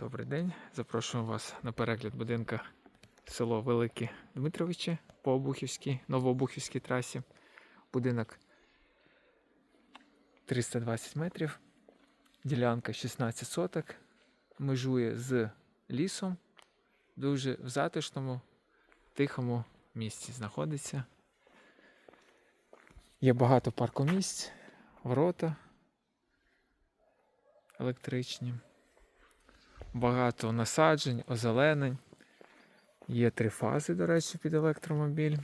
Добрий день. Запрошуємо вас на перегляд будинка село Велике Дмитровичі по Обухівській, Новообухівській трасі. Будинок 320 метрів, ділянка 16 соток, межує з лісом, дуже в затишному, тихому місці знаходиться. Є багато паркомісць, ворота електричні багато насаджень, озеленень. Є три фази, до речі, під електромобіль.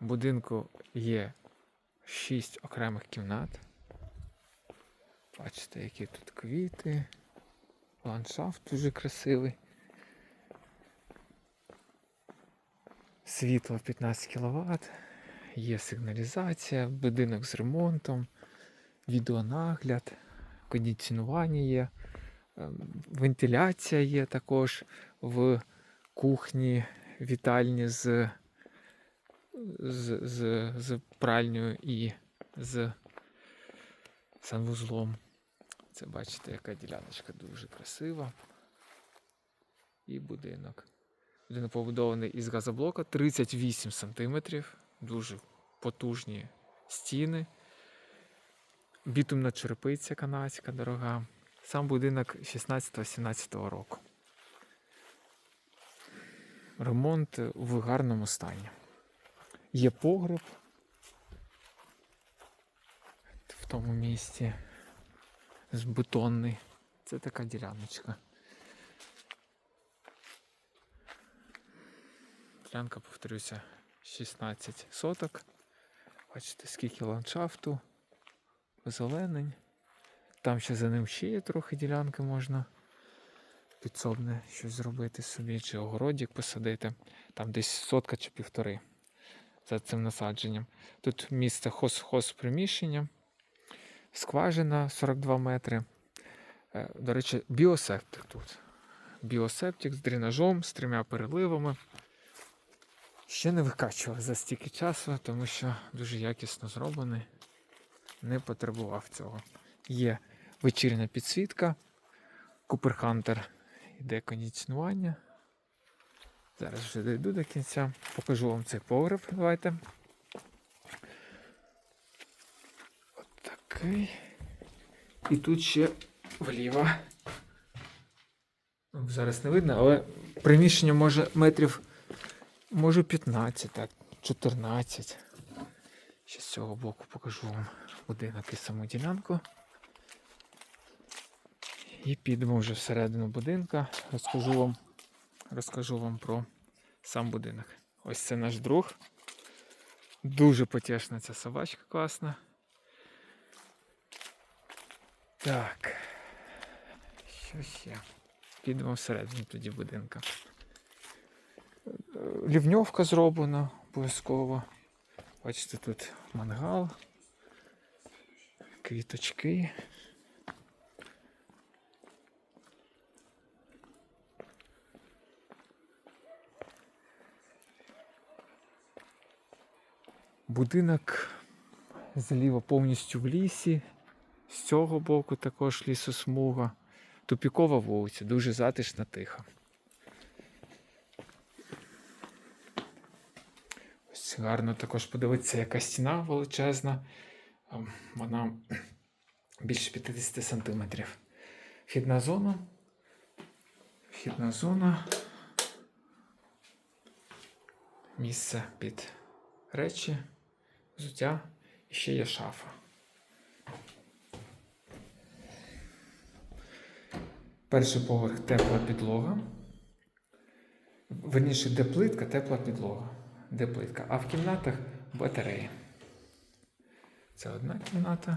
В будинку є шість окремих кімнат. Бачите, які тут квіти, ландшафт дуже красивий. Світло 15 кВт, є сигналізація, будинок з ремонтом відеонагляд, кондиціонування є, ем, вентиляція є також в кухні, вітальні з, з, з, з пральнею і з санвузлом. Це бачите, яка діляночка дуже красива. І будинок. Будинок побудований із газоблока 38 см, дуже потужні стіни. Бітумна черепиця канадська дорога. Сам будинок 16-17 року. Ремонт в гарному стані. Є погреб в тому місці з бетонний. Це така діляночка. Ділянка, повторюся, 16 соток. Бачите, скільки ландшафту зеленень. Там ще за ним ще є трохи ділянки можна підсобне щось зробити собі, чи огородик посадити. Там десь сотка чи півтори за цим насадженням. Тут місце хоз-хоз приміщення, скважина 42 метри. Е, До речі, біосептик тут. Біосептик з дренажом, з трьома переливами. Ще не викачував за стільки часу, тому що дуже якісно зроблений не потребував цього. Є вечірня підсвітка, Hunter іде кондиціонування. Зараз вже дійду до кінця. Покажу вам цей погреб. Давайте. От такий. І тут ще вліво. Зараз не видно, але приміщення може метрів може 15, так, 14. Ще з цього боку покажу вам будинок і саму ділянку. І підемо вже всередину будинка. Розкажу вам, розкажу вам про сам будинок. Ось це наш друг. Дуже потішна ця собачка класна. Так. Що ще? Підемо всередину тоді будинка. Лівньовка зроблена обов'язково. Бачите, тут мангал, квіточки. Будинок зліва повністю в лісі. З цього боку також лісосмуга. Тупікова вулиця, дуже затишна, тиха. Ось гарно також подивитися, яка стіна величезна. Ем, Вона більше 50 сантиметрів. Вхідна зона. Вхідна зона. Місце під речі, взуття і ще є шафа. Перший поверх тепла підлога. Верніше, де плитка, тепла підлога. Де плитка. А в кімнатах батареї. Це одна кімната.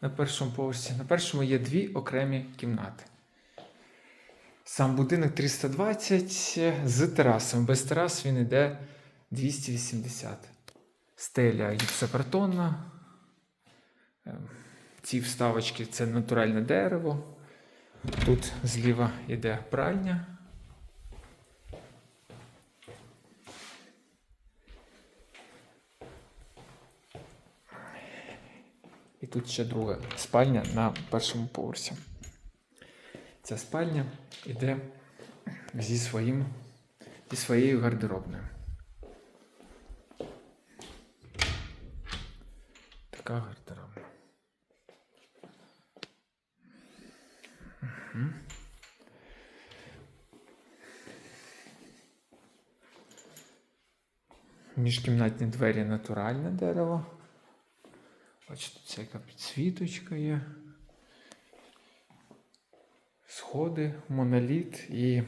На першому поверсі. На першому є дві окремі кімнати. Сам будинок 320 з терасом. Без терас він йде 280. Стеля гіпсокартонна. Ем, Ці вставочки це натуральне дерево. Тут зліва йде пральня. І тут ще друга спальня на першому поверсі. Ця спальня йде зі, своїм, зі своєю гардеробною. Така гардеробна. Мгм. Міжкімнатні двері натуральне дерево. Бачите, це яка підсвіточка є. Сходи, моноліт і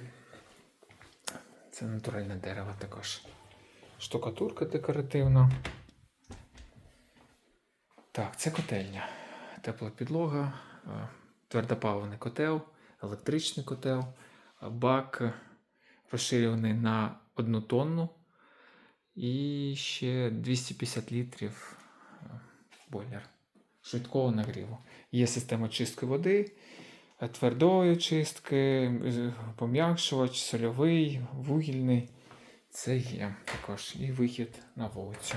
це натуральне дерево також. Штукатурка декоративна. Так, це котельня. Тепла підлога, е, твердопаливний котел, електричний котел, е, бак розширюваний на одну тонну і ще 250 літрів е, бойлер швидкого нагріву. Є система чистки води, е, твердої чистки, е, пом'якшувач, сольовий, вугільний. Це є також. І вихід на вулицю.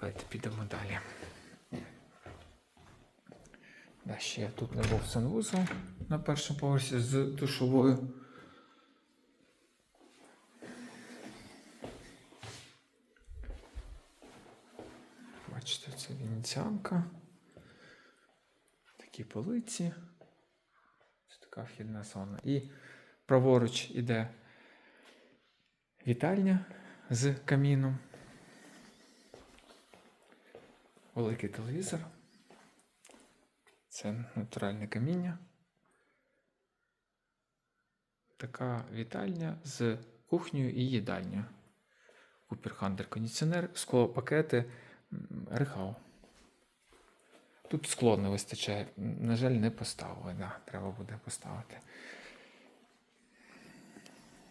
Давайте підемо далі. Да, ще тут не був санвузол на першому поверсі з душовою. Бачите, це венеціанка. Такі полиці. Це така вхідна зона. І праворуч іде вітальня з каміном. Великий телевізор. Це натуральне каміння. Така вітальня з кухнею і їдальнею. Купер Хантер кондиціонер, склопакети, м, рехау. Тут скло не вистачає. На жаль, не поставили. Да, треба буде поставити.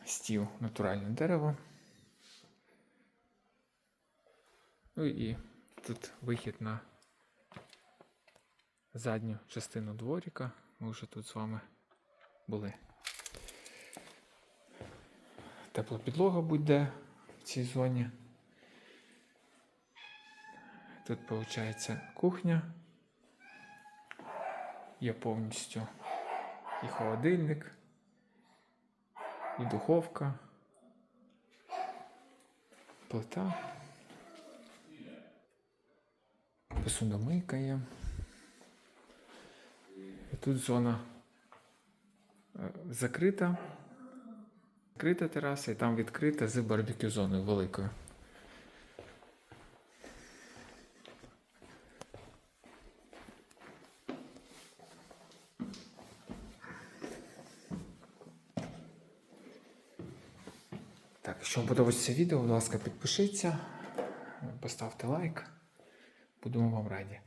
Стіл натуральне дерево. Ну і тут вихід на задню частину дворіка. Ми вже тут з вами були. Тепла підлога буде в цій зоні. Тут виходить кухня. Є повністю і холодильник, і духовка, плита, посудомийка є. І тут зона е, закрита. Закрита тераса і там відкрита з барбекю зоною великою. Так, якщо вам подобається відео, будь ласка, підпишіться, поставте лайк. Будемо вам раді.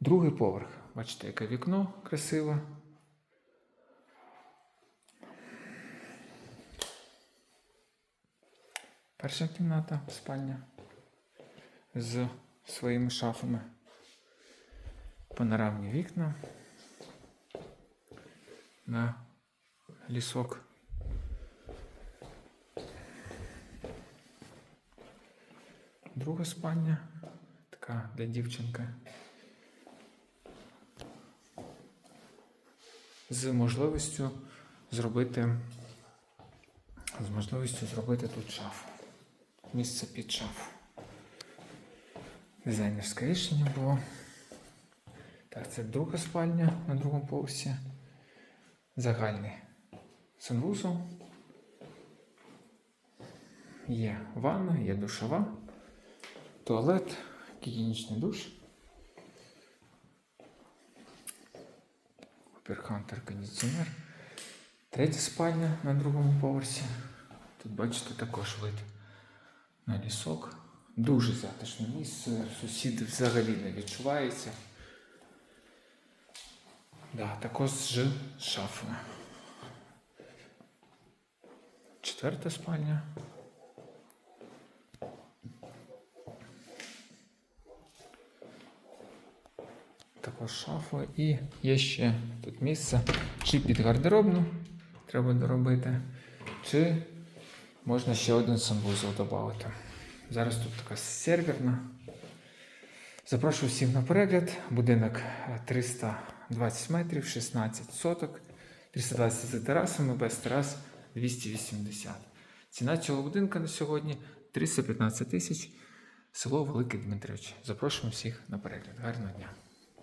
Другий поверх. Бачите, яке вікно красиве. Перша кімната, спальня з своїми шафами. Панорамні вікна на лісок. Друга спальня, така для дівчинки. З можливістю зробити з можливістю зробити тут шафу. Місце під шафу. Дизайнерське рішення було. Так, це друга спальня на другому поверсі. Загальний санвузол. Є ванна, є душова, туалет, гігієнічний душ. Куперхантер кондиціонер. Третя спальня на другому поверсі. Тут бачите також вид на лісок. Дуже затишне місце. Сусіди взагалі не відчувається. Да, також з шафою. Четверта спальня. Також шафа і є ще тут місце чи під гардеробну треба доробити, чи можна ще один санвузол додати. Зараз тут така серверна Запрошую всіх на перегляд. Будинок е, 320 метрів, 16 соток, 320 за терасами, без терас 280. Ціна цього будинку на сьогодні 315 тисяч. Село Великий Дмитрович. Запрошуємо всіх на перегляд. Гарного дня!